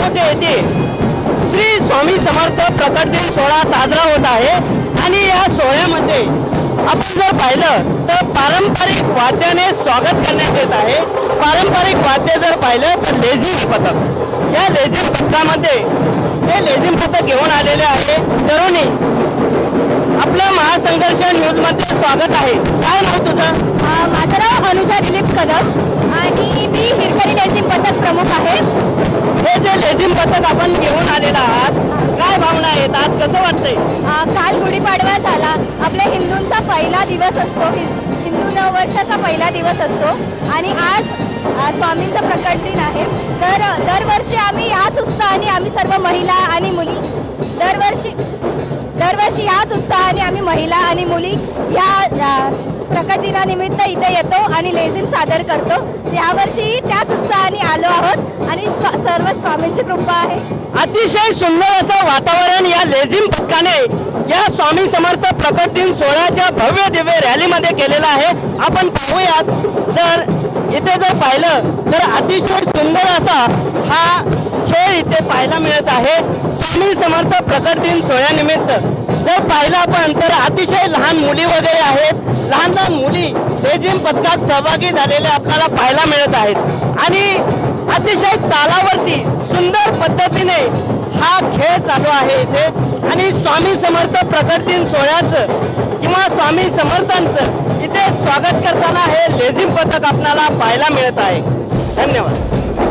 फाटे येथे. श्री स्वामी समर्थ प्रकट दिन सोहळा साजरा होत आहे. आणि या सोहळ्यामध्ये आपण जर पाहिलं तर पारंपरिक वाद्याने स्वागत करण्यात येत आहे. पारंपरिक वाद्य जर पाहिलं तर लेझिम पथक. या लेझिम पथकामध्ये हे लेझिम पथक घेऊन आलेले आहे. तरुणी आपलं महासंघर्ष न्यूजमध्ये स्वागत आहे. काय नाव तुझं? माझं नाव अनुजा दिलीप कदम. आणि मी हिरकरी लेझिम पथक प्रमुख आहे. अंतिम पथक आपण घेऊन आलेला आहात. काय भावना आहेत? आज कसं वाटतंय? काल गुढीपाडवा झाला. आपल्या हिंदूंचा पहिला दिवस असतो. हिंदू नववर्षाचा पहिला दिवस असतो. आणि आज अ, स्वामींचं प्रकट दिन आहे. तर दरवर्षी आम्ही याच उत्साहाने आम्ही सर्व महिला आणि मुली दरवर्षी दरवर्षी याच उत्साहाने आम्ही महिला आणि मुली या अ, प्रकट दिनानिमित्त इथे येतो आणि लेझिम सादर करतो. यावर्षी त्याच उत्साहाने आलो आहोत आणि सर्व स्वामींची कृपा आहे. अतिशय सुंदर असं वातावरण या लेझिम पथकाने या स्वामी समर्थ प्रकट दिन सोहळ्याच्या भव्य दिव्य रॅलीमध्ये केलेलं आहे. आपण पाहूयात जर इथे जर पाहिलं तर अतिशय सुंदर असा हा पाहायला मिळत आहे. स्वामी समर्थ प्रकट दिन सोहळ्यानिमित्त. जर पाहिलं आपण तर अतिशय लहान मुली वगैरे आहेत. लहान लहान मुली लेझिम पथकात सहभागी झालेले आपल्याला पाहायला मिळत आहेत. आणि अतिशय तालावरती सुंदर पद्धतीने हा खेळ चालू आहे इथे. आणि स्वामी समर्थ प्रकट दिन सोहळ्याचं किंवा स्वामी समर्थांचं इथे स्वागत करताना हे लेझिम पथक आपल्याला पाहायला मिळत आहे. धन्यवाद.